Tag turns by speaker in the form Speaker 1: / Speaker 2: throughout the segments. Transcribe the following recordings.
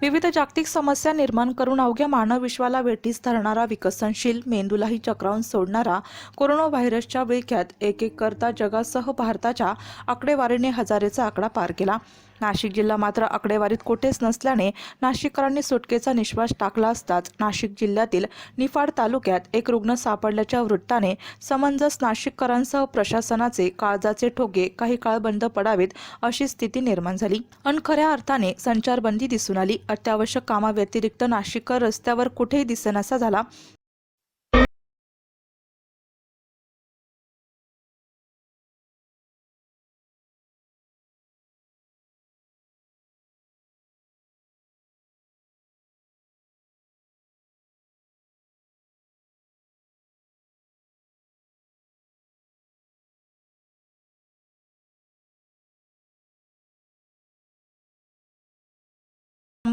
Speaker 1: विविध जागतिक समस्या निर्माण करून अवघ्या मानव विश्वाला वेठीस धरणारा विकसनशील मेंदूलाही चक्रावून सोडणारा कोरोना व्हायरसच्या विळख्यात एक एक करता जगासह भारताच्या आकडेवारीने हजारेचा आकडा पार केला. नाशिक जिल्हा मात्र आकडेवारीत कुठेच नसल्याने नाशिककरांनी सुटकेचा निश्वास टाकला असताच नाशिक जिल्ह्यातील निफाड तालुक्यात एक रुग्ण सापडल्याच्या वृत्ताने समंजस नाशिककरांसह प्रशासनाचे काळजाचे ठोके काही काळ बंद पडावेत अशी स्थिती निर्माण झाली. अन खऱ्या अर्थाने संचारबंदी दिसून आली. अत्यावश्यक कामाव्यतिरिक्त नाशिककर रस्त्यावर कुठेही दिसेनासा झाला.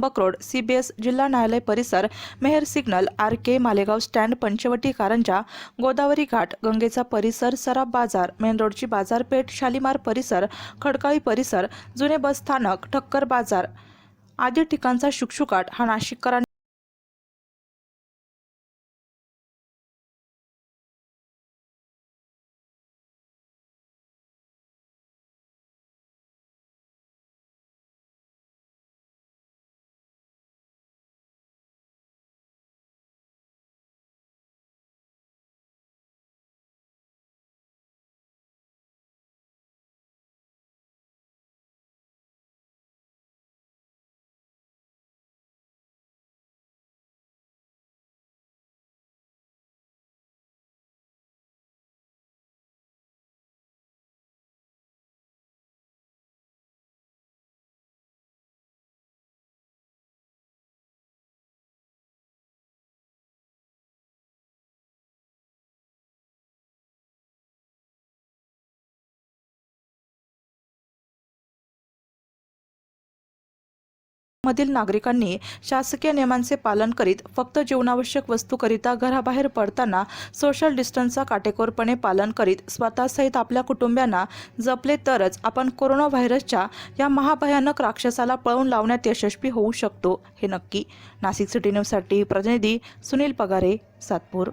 Speaker 1: त्र्यंबक रोड सीबीएस जिल्हा न्यायालय परिसर Mehar signal R K Malegaon stand Panchavati Karanja Godavari घाट गंगेचा परिसर सराफ बाजार मेन रोडची बाजारपेठ शालिमार परिसर खडकाळी परिसर जुने बस स्थानक ठक्कर बाजार आदी ठिकाणचा शुकशुकाट हा नाशिककरांनी मधील नागरिकांनी शासकीय नियमांचे पालन करीत फक्त जीवनावश्यक वस्तूकरिता घराबाहेर पडताना सोशल डिस्टन्सचा काटेकोरपणे पालन करीत स्वतःसहित आपल्या कुटुंबियांना जपले तरच आपण कोरोना व्हायरसच्या या महाभयानक राक्षसाला पळवून लावण्यात यशस्वी होऊ शकतो हे नक्की. नाशिक सिटी न्यूजसाठी प्रतिनिधी सुनील पगारे सातपूर.